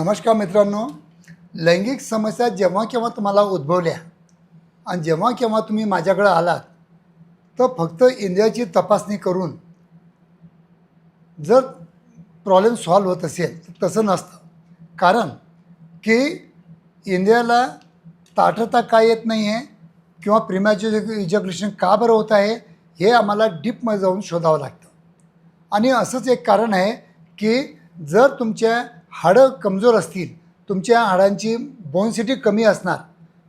नमस्कार मित्रांनो. लैंगिक समस्या जेव्हा केव्हा तुम्हाला उद्भवल्या आणि जेव्हा केव्हा तुम्ही माझ्याकडे आलात तर फक्त इंद्रियाची तपासणी करून जर प्रॉब्लेम सॉल्व होत असेल तर तसं नसतं. कारण की इंद्रियाला ताठरता का येत नाही आहे किंवा प्रेमाचे इजग्रेशन का बरं होत आहे हे आम्हाला डीपमध्ये जाऊन शोधावं लागतं. आणि असंच एक कारण आहे की जर तुमच्या हाडं कमजोर असतील तुमच्या हाडांची बोनसिटी कमी असणार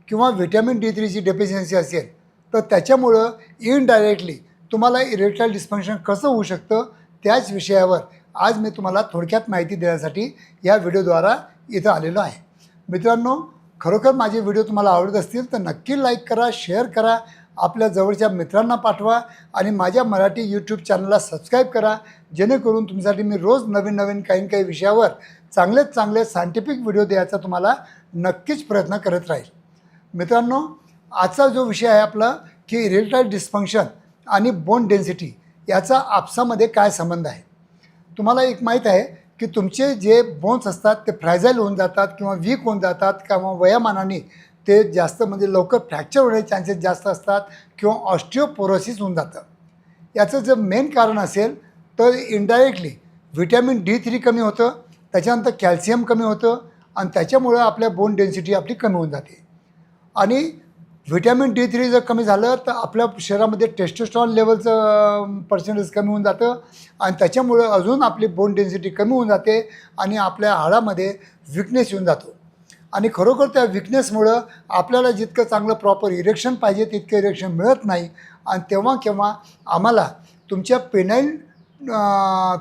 किंवा व्हिटॅमिन डी थ्रीची डेफिशियन्सी असेल तर त्याच्यामुळं इनडायरेक्टली तुम्हाला इरेक्टाईल डिस्फंक्शन कसं होऊ शकतं त्याच विषयावर आज मी तुम्हाला थोडक्यात माहिती देण्यासाठी या व्हिडिओद्वारा इथं आलेलो आहे. मित्रांनो खरोखर माझे व्हिडिओ तुम्हाला आवडत असतील तर नक्की लाईक करा शेअर करा आपल्या जवळच्या मित्रांना पाठवा आणि माझ्या मराठी यूट्यूब चॅनलला सबस्क्राईब करा. जेणेकरून तुमच्यासाठी मी रोज नवीन नवीन काही काही विषयावर चांगलेच चांगले सायंटिफिक व्हिडिओ द्यायचा तुम्हाला नक्कीच प्रयत्न करत राहील. मित्रांनो आजचा जो विषय आहे आपला की इरेक्टाईल डिस्फंक्शन आणि बोन डेन्सिटी याचा आपसामध्ये काय संबंध आहे? तुम्हाला एक माहीत आहे की तुमचे जे बोन्स असतात ते फ्रॅझाईल होऊन जातात किंवा वीक होऊन जातात किंवा वयामानाने ते जास्त म्हणजे लवकर फ्रॅक्चर होण्याचे चान्सेस जास्त असतात किंवा ऑस्टिओपोरोसिस होऊन जातं. याचं जर मेन कारण असेल तर इनडायरेक्टली व्हिटॅमिन डी थ्री कमी होतं त्याच्यानंतर कॅल्शियम कमी होतं आणि त्याच्यामुळं आपल्या बोन डेन्सिटी आपली कमी होऊन जाते. आणि व्हिटॅमिन डी थ्री जर कमी झालं तर आपल्या शरीरामध्ये टेस्टोस्ट्रॉन लेवलचं पर्सेंटेज कमी होऊन जातं आणि त्याच्यामुळं अजून आपली बोन डेन्सिटी कमी होऊन जाते आणि आपल्या हाडामध्ये विकनेस येऊन जातो. आणि खरोखर त्या विकनेसमुळं आपल्याला जितकं चांगलं प्रॉपर इरेक्शन पाहिजे तितकं इरेक्शन मिळत नाही. आणि तेव्हा केव्हा आम्हाला तुमच्या पेनाईल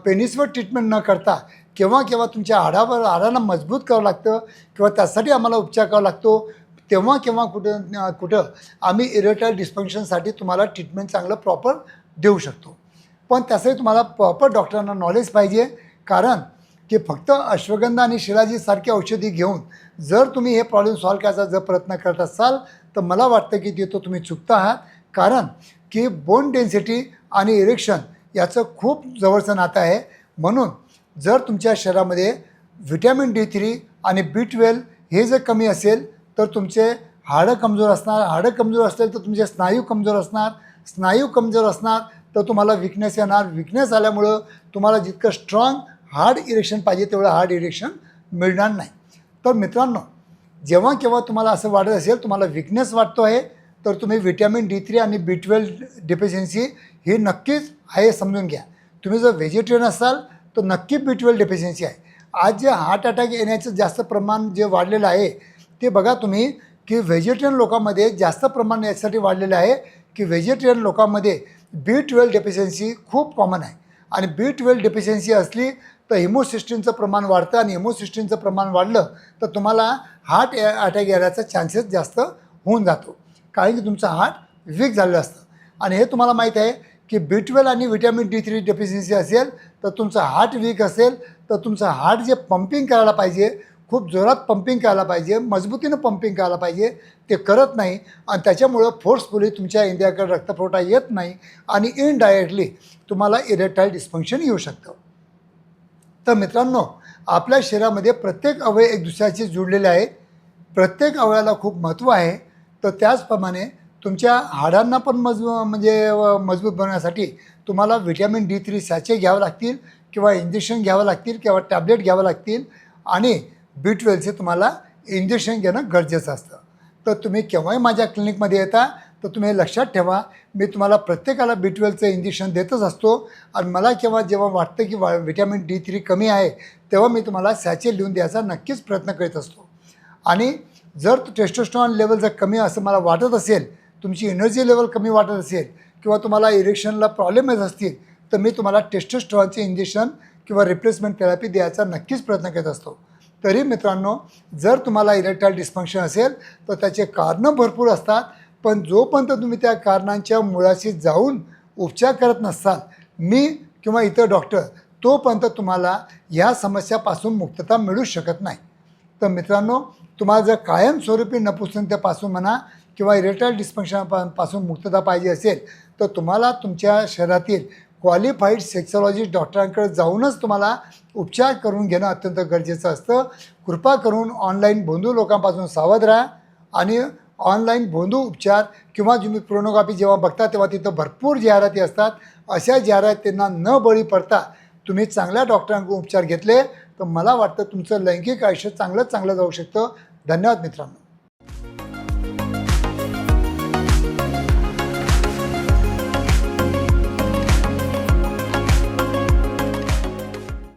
पेनिसवर ट्रीटमेंट न करता केव्हा केव्हा तुमच्या हाडावर हाडांना मजबूत करावं लागतं किंवा त्यासाठी आम्हाला उपचार करावा लागतो तेव्हा केव्हा कुठं कुठं आम्ही इरेटाईल डिस्फंक्शनसाठी तुम्हाला ट्रीटमेंट चांगलं प्रॉपर देऊ शकतो. पण त्यासाठी तुम्हाला प्रॉपर डॉक्टरांना नॉलेज पाहिजे. कारण की फक्त अश्वगंधा आणि शिलाजीसारखी औषधी घेऊन जर तुम्ही हे प्रॉब्लेम सॉल्व्ह करायचा जर प्रयत्न करत असाल तर मला वाटतं की ते तो तुम्ही चुकता आहात. कारण की बोन डेन्सिटी आणि इरेक्शन याचं खूप जवळचं नातं आहे. म्हणून जर तुमच्या शरीरामध्ये व्हिटॅमिन डी थ्री आणि बी ट्वेल्व हे जर कमी असेल तर तुमचे हाडं कमजोर असणार. हाडं कमजोर असेल तर तुमचे स्नायू कमजोर असणार. स्नायू कमजोर असणार तर तुम्हाला विकनेस येणार. विकनेस आल्यामुळं तुम्हाला जितकं स्ट्रॉंग हार्ड इरेक्शन पाहिजे तेवढं हार्ड इरेक्शन मिळणार नाही. तर मित्रांनो जेव्हा केव्हा तुम्हाला असं वाटत असेल तुम्हाला विकनेस वाटतो आहे तर तुम्ही व्हिटॅमिन डी थ्री आणि बी ट्वेल्व डेफिशियन्सी ही नक्कीच आहे समजून घ्या. तुम्ही जर व्हेजिटेरियन असाल तर नक्की बी ट्वेल्व डेफिशियन्सी आहे. आज जे हार्ट अटॅक येण्याचं जास्त प्रमाण जे वाढलेलं आहे ते बघा तुम्ही की व्हेजिटेरियन लोकांमध्ये जास्त प्रमाण यासाठी वाढलेलं आहे की व्हेजिटेरियन लोकांमध्ये बी ट्वेल्व डेफिशियन्सी खूप कॉमन आहे. आणि बी ट्वेल्व डेफिशियन्सी असली तर हिमोसिस्टीनचं प्रमाण वाढतं आणि हिमोसिस्टीनचं प्रमाण वाढलं तर तुम्हाला हार्ट अटॅक येण्याचा चान्सेस जास्त होऊन जातो. कारण की तुमचं हार्ट वीक झालेलं असतं. आणि हे तुम्हाला माहीत आहे की बी ट्वेल्व आणि व्हिटॅमिन डी थ्री डेफिशियन्सी असेल तर तुमचं हार्ट वीक असेल तर तुमचं हार्ट जे पंपिंग करायला पाहिजे खूप जोरात पंपिंग करायला पाहिजे मजबूतीनं पंपिंग करायला पाहिजे. ते करत नाही आणि त्याच्यामुळं फोर्सफुली तुमच्या इंडियाकडे रक्तपुरवठा येत नाही आणि इनडायरेक्टली तुम्हाला इरेक्टाईल डिस्फंक्शन येऊ शकतं. तर मित्रांनो आपल्या शरीरामध्ये प्रत्येक अवयव एक दुसऱ्याशी जुळलेले आहेत. प्रत्येक अवयवाला खूप महत्त्व आहे. तर त्याचप्रमाणे तुमच्या हाडांना पण मजबू म्हणजे मजबूत बनवण्यासाठी तुम्हाला व्हिटॅमिन डी थ्री सॅचे घ्यावं लागतील किंवा इंजेक्शन घ्यावं लागतील किंवा टॅबलेट घ्यावं लागतील. आणि बी ट्वेल्वचे तुम्हाला इंजेक्शन घेणं गरजेचं असतं. तर तुम्ही केव्हाही माझ्या क्लिनिकमध्ये येता तर तुम्ही हे लक्षात ठेवा. मी तुम्हाला प्रत्येकाला बी ट्वेल्वचं इंजेक्शन देतच असतो. आणि मला केव्हा जेव्हा वाटतं की वा व्हिटॅमिन डी थ्री कमी आहे तेव्हा मी तुम्हाला सॅचे लिहून द्यायचा नक्कीच प्रयत्न करीत असतो. आणि जर टेस्टोस्टॉन लेवल जर कमी असं मला वाटत असेल तुमची एनर्जी लेवल कमी वाटत असेल किंवा तुम्हाला इरेक्शनला प्रॉब्लेम येत असतील तर मी तुम्हाला टेस्टोस्टॉनचे इंजेक्शन किंवा रिप्लेसमेंट थेरपी द्यायचा नक्कीच प्रयत्न करत असतो. तरी मित्रांनो जर तुम्हाला इरेक्टाईल डिस्फंक्शन असेल तर त्याचे कारणं भरपूर असतात. पण जोपर्यंत तुम्ही त्या कारणांच्या मुळाशी जाऊन उपचार करत नसाल मी किंवा इतर डॉक्टर तोपर्यंत तुम्हाला ह्या समस्यापासून मुक्तता मिळू शकत नाही. तर मित्रांनो तुम्हाला जर कायमस्वरूपी नपुसंतेपासून म्हणा किंवा इरेक्टाईल डिस्फंक्शनपासून मुक्तता पाहिजे असेल तर तुम्हाला तुमच्या शरीरातील क्वालिफाईड सेक्सॉलॉजिस्ट डॉक्टरांकडे जाऊनच तुम्हाला उपचार करून घेणं अत्यंत गरजेचं असतं. कृपा करून ऑनलाईन भोंदू लोकांपासून सावध राहा आणि ऑनलाईन भोंदू उपचार किंवा तुम्ही प्रोनोग्राफी जेव्हा बघता तेव्हा तिथं भरपूर जाहिराती असतात. अशा जाहिरातींना न बळी पडता तुम्ही चांगल्या डॉक्टरांकडून उपचार घेतले तर मला वाटतं तुमचं लैंगिक आयुष्य चांगलं चांगलं जाऊ शकतं. धन्यवाद मित्रांनो.